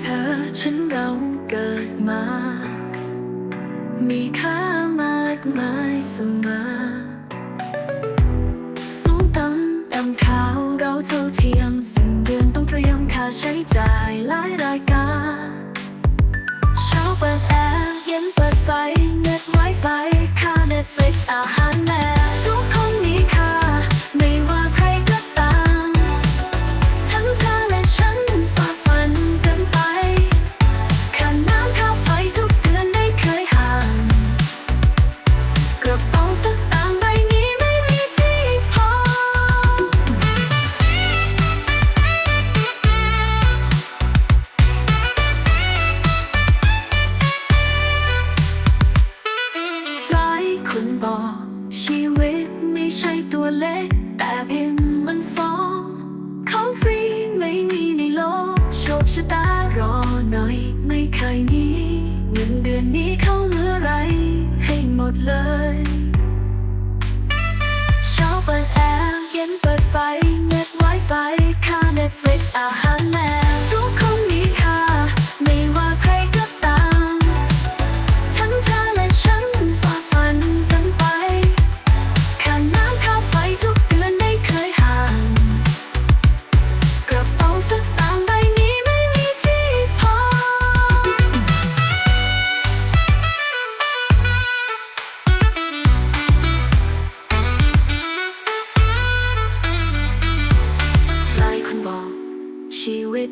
เธอฉันเราเกิดมา มีค่ามากมายเสมอสูงต่ำดำขาวเราเท่าเทียม สิ่งเดือนต้องเตรียมค่าใช้จ่ายหลายรายการ ตัวเล็ก แต่พิมพ์มันฟ้อง ของฟรีไม่มีในโลก โชคชะตารอหน่อย ไม่เคยมีเงินเดือนนี้เข้าเมื่อไร ให้หมดเลย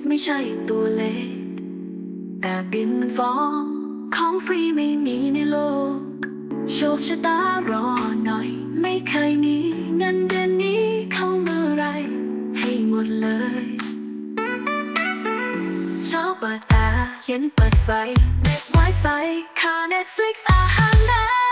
ไม่ใช่ตัวเล็กแต่บินมันฟ้องของฟรีไม่มีในโลก โชคชะตารอหน่อย ไม่เคยมีเงินเดือนนี้เข้าเมื่อไร ให้หมดเลยเช้าเปิดแอร์เย็นเปิดไฟเน็ตไวไฟค่า Netflix อาหารแม่ไม่ว่าใคร